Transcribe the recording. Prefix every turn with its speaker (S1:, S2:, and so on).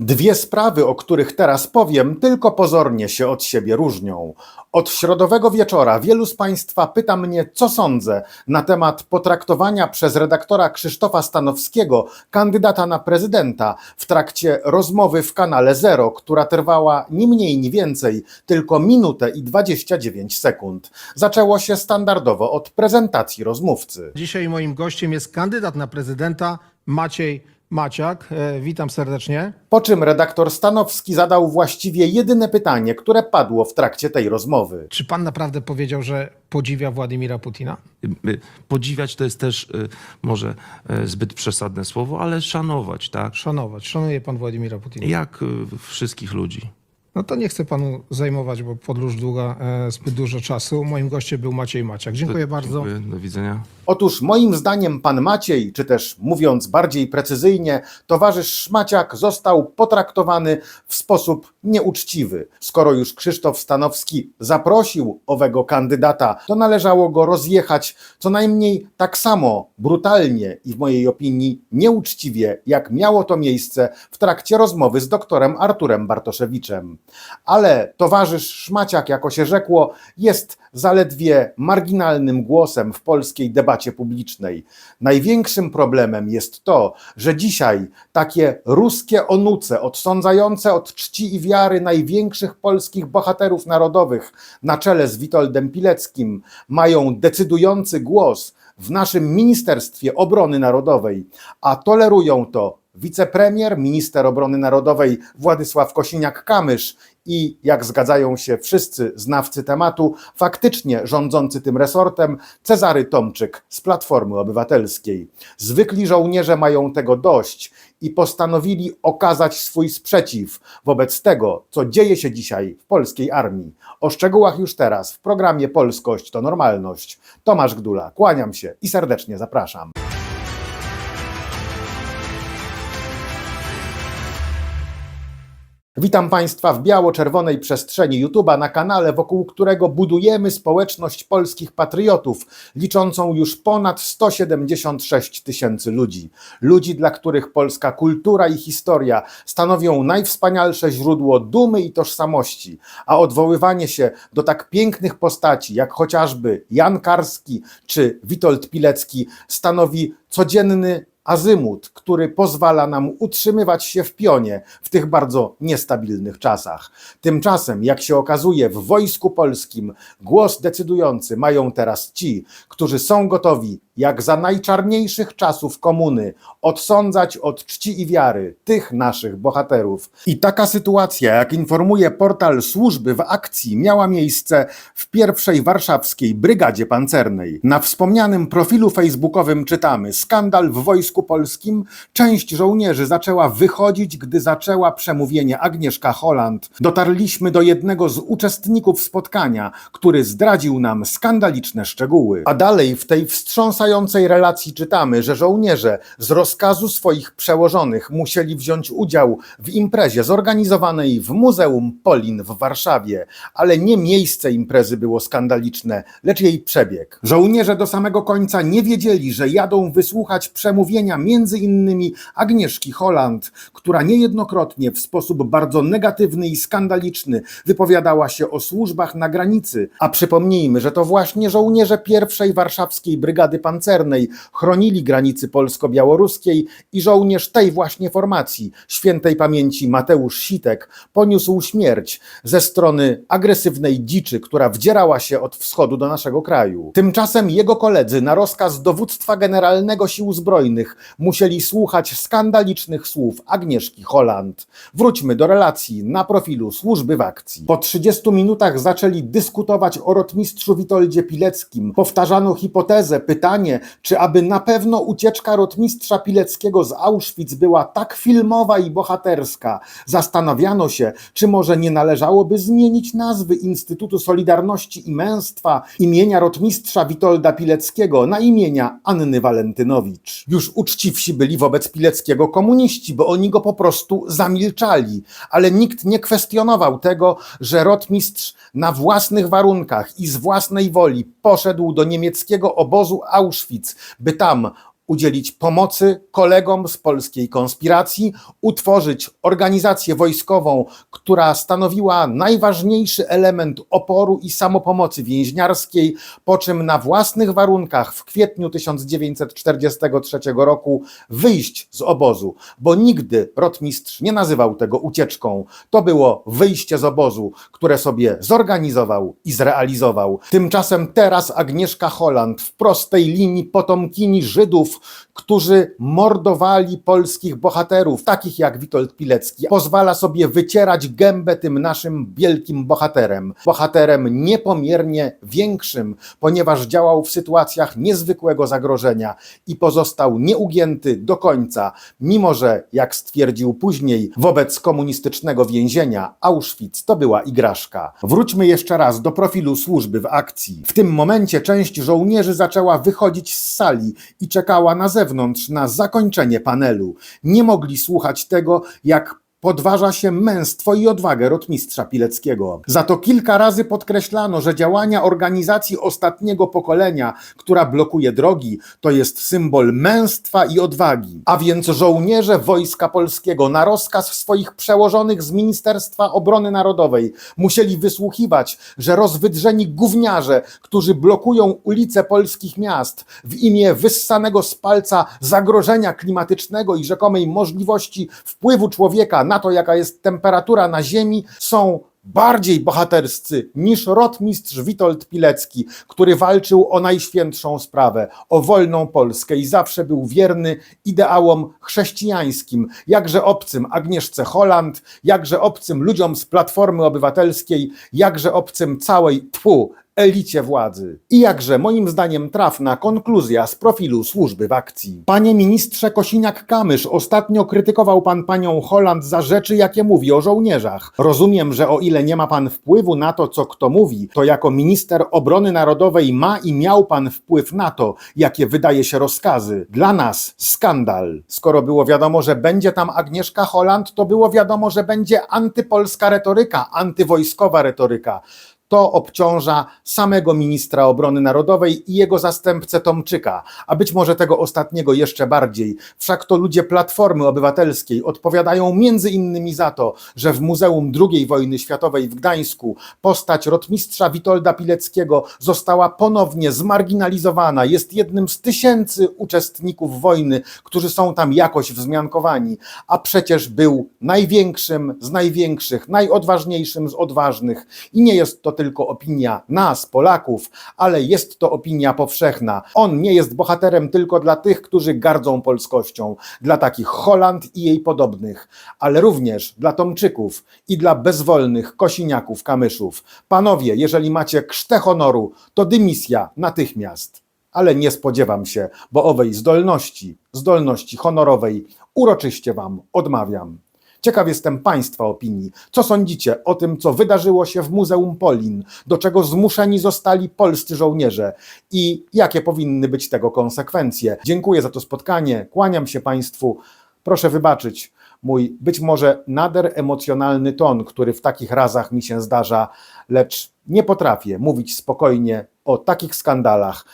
S1: Dwie sprawy, o których teraz powiem, tylko pozornie się od siebie różnią. Od środowego wieczora wielu z Państwa pyta mnie, co sądzę na temat potraktowania przez redaktora Krzysztofa Stanowskiego, kandydata na prezydenta, w trakcie rozmowy w kanale Zero, która trwała ni mniej, ni więcej, tylko minutę i 29 sekund. Zaczęło się standardowo od prezentacji rozmówcy.
S2: Dzisiaj moim gościem jest kandydat na prezydenta Maciej Maciak. E, Witam serdecznie.
S1: Po czym redaktor Stanowski zadał właściwie jedyne pytanie, które padło w trakcie tej rozmowy.
S2: Czy pan naprawdę powiedział, że podziwia Władimira Putina?
S3: Y, Podziwiać to jest też y, może y, zbyt przesadne słowo, ale szanować, tak?
S2: Szanować. Szanuje pan Władimira Putina?
S3: Jak y, wszystkich ludzi.
S2: No to nie chcę panu zajmować, bo podróż długa e, zbyt dużo czasu. Moim gościem był Maciej Maciak. Dziękuję bardzo.
S3: Dziękuję, do widzenia.
S1: Otóż moim zdaniem pan Maciej, czy też mówiąc bardziej precyzyjnie, towarzysz Szmaciak został potraktowany w sposób nieuczciwy. Skoro już Krzysztof Stanowski zaprosił owego kandydata, to należało go rozjechać co najmniej tak samo brutalnie i w mojej opinii nieuczciwie, jak miało to miejsce w trakcie rozmowy z doktorem Arturem Bartoszewiczem. Ale towarzysz Szmaciak, jako się rzekło, jest zaledwie marginalnym głosem w polskiej debacie publicznej. Największym problemem jest to, że dzisiaj takie ruskie onuce, odsądzające od czci i wiary największych polskich bohaterów narodowych na czele z Witoldem Pileckim, mają decydujący głos w naszym Ministerstwie Obrony Narodowej, a tolerują to wicepremier, minister obrony narodowej Władysław Kosiniak-Kamysz i, jak zgadzają się wszyscy znawcy tematu, faktycznie rządzący tym resortem Cezary Tomczyk z Platformy Obywatelskiej. Zwykli żołnierze mają tego dość i postanowili okazać swój sprzeciw wobec tego, co dzieje się dzisiaj w polskiej armii. O szczegółach już teraz w programie Polskość to Normalność. Tomasz Gdula, kłaniam się i serdecznie zapraszam. Witam Państwa w biało-czerwonej przestrzeni YouTube'a na kanale, wokół którego budujemy społeczność polskich patriotów, liczącą już ponad 176 tysięcy ludzi. Ludzi, dla których polska kultura i historia stanowią najwspanialsze źródło dumy i tożsamości, a odwoływanie się do tak pięknych postaci jak chociażby Jan Karski czy Witold Pilecki stanowi codzienny azymut, który pozwala nam utrzymywać się w pionie w tych bardzo niestabilnych czasach. Tymczasem, jak się okazuje, w wojsku polskim głos decydujący mają teraz ci, którzy są gotowi, jak za najczarniejszych czasów komuny, odsądzać od czci i wiary tych naszych bohaterów. I taka sytuacja, jak informuje portal Służby w akcji, miała miejsce w pierwszej warszawskiej Brygadzie Pancernej. Na wspomnianym profilu facebookowym czytamy: Skandal w wojsku polskim. Część żołnierzy zaczęła wychodzić, gdy zaczęła przemówienie Agnieszka Holland. Dotarliśmy do jednego z uczestników spotkania, który zdradził nam skandaliczne szczegóły. A dalej w tej wstrząsającej relacji czytamy, że żołnierze z rozkazu swoich przełożonych musieli wziąć udział w imprezie zorganizowanej w Muzeum Polin w Warszawie, ale nie miejsce imprezy było skandaliczne, lecz jej przebieg. Żołnierze do samego końca nie wiedzieli, że jadą wysłuchać przemówienia między innymi Agnieszki Holland, która niejednokrotnie w sposób bardzo negatywny i skandaliczny wypowiadała się o służbach na granicy. A przypomnijmy, że to właśnie żołnierze pierwszej warszawskiej Brygady Pancernej chronili granicy polsko-białoruskiej i żołnierz tej właśnie formacji, świętej pamięci Mateusz Sitek, poniósł śmierć ze strony agresywnej dziczy, która wdzierała się od wschodu do naszego kraju. Tymczasem jego koledzy na rozkaz dowództwa generalnego sił zbrojnych musieli słuchać skandalicznych słów Agnieszki Holland. Wróćmy do relacji na profilu służby w akcji. Po 30 minutach zaczęli dyskutować o rotmistrzu Witoldzie Pileckim. Powtarzano hipotezę, pytanie, czy aby na pewno ucieczka rotmistrza Pileckiego z Auschwitz była tak filmowa i bohaterska. Zastanawiano się, czy może nie należałoby zmienić nazwy Instytutu Solidarności i Męstwa imienia rotmistrza Witolda Pileckiego na imienia Anny Walentynowicz. Już uczciwsi byli wobec Pileckiego komuniści, bo oni go po prostu zamilczali, ale nikt nie kwestionował tego, że rotmistrz na własnych warunkach i z własnej woli poszedł do niemieckiego obozu Auschwitz, by tam udzielić pomocy kolegom z polskiej konspiracji, utworzyć organizację wojskową, która stanowiła najważniejszy element oporu i samopomocy więźniarskiej, po czym na własnych warunkach w kwietniu 1943 roku wyjść z obozu, bo nigdy rotmistrz nie nazywał tego ucieczką. To było wyjście z obozu, które sobie zorganizował i zrealizował. Tymczasem teraz Agnieszka Holland w prostej linii potomkini Żydów, którzy mordowali polskich bohaterów, takich jak Witold Pilecki, pozwala sobie wycierać gębę tym naszym wielkim bohaterem. Bohaterem niepomiernie większym, ponieważ działał w sytuacjach niezwykłego zagrożenia i pozostał nieugięty do końca, mimo że, jak stwierdził później, wobec komunistycznego więzienia Auschwitz to była igraszka. Wróćmy jeszcze raz do profilu służby w akcji. W tym momencie część żołnierzy zaczęła wychodzić z sali i czekała na zewnątrz na zakończenie panelu. Nie mogli słuchać tego, jak podważa się męstwo i odwagę rotmistrza Pileckiego. Za to kilka razy podkreślano, że działania organizacji ostatniego pokolenia, która blokuje drogi, to jest symbol męstwa i odwagi. A więc żołnierze Wojska Polskiego na rozkaz swoich przełożonych z Ministerstwa Obrony Narodowej musieli wysłuchiwać, że rozwydrzeni gówniarze, którzy blokują ulice polskich miast w imię wyssanego z palca zagrożenia klimatycznego i rzekomej możliwości wpływu człowieka na to, jaka jest temperatura na Ziemi, są bardziej bohaterscy niż rotmistrz Witold Pilecki, który walczył o najświętszą sprawę, o wolną Polskę i zawsze był wierny ideałom chrześcijańskim, jakże obcym Agnieszce Holland, jakże obcym ludziom z Platformy Obywatelskiej, jakże obcym całej tfu elicie władzy. I jakże moim zdaniem trafna konkluzja z profilu służby w akcji. Panie ministrze Kosiniak-Kamysz, ostatnio krytykował pan panią Holland za rzeczy, jakie mówi o żołnierzach. Rozumiem, że o ile nie ma pan wpływu na to, co kto mówi, to jako minister obrony narodowej ma i miał pan wpływ na to, jakie wydaje się rozkazy. Dla nas skandal. Skoro było wiadomo, że będzie tam Agnieszka Holland, to było wiadomo, że będzie antypolska retoryka, antywojskowa retoryka to obciąża samego ministra obrony narodowej i jego zastępcę Tomczyka, a być może tego ostatniego jeszcze bardziej. Wszak to ludzie Platformy Obywatelskiej odpowiadają między innymi za to, że w Muzeum II wojny światowej w Gdańsku postać rotmistrza Witolda Pileckiego została ponownie zmarginalizowana. Jest jednym z tysięcy uczestników wojny, którzy są tam jakoś wzmiankowani, a przecież był największym z największych, najodważniejszym z odważnych i nie jest to tylko opinia nas, Polaków, ale jest to opinia powszechna. On nie jest bohaterem tylko dla tych, którzy gardzą polskością, dla takich Holand i jej podobnych, ale również dla Tomczyków i dla bezwolnych Kosiniaków, Kamyszów. Panowie, jeżeli macie krztę honoru, to dymisja natychmiast. Ale nie spodziewam się, bo owej zdolności, zdolności honorowej uroczyście wam odmawiam. Ciekaw jestem Państwa opinii. Co sądzicie o tym, co wydarzyło się w Muzeum Polin, do czego zmuszeni zostali polscy żołnierze i jakie powinny być tego konsekwencje? Dziękuję za to spotkanie, kłaniam się Państwu. Proszę wybaczyć mój być może nader emocjonalny ton, który w takich razach mi się zdarza, lecz nie potrafię mówić spokojnie o takich skandalach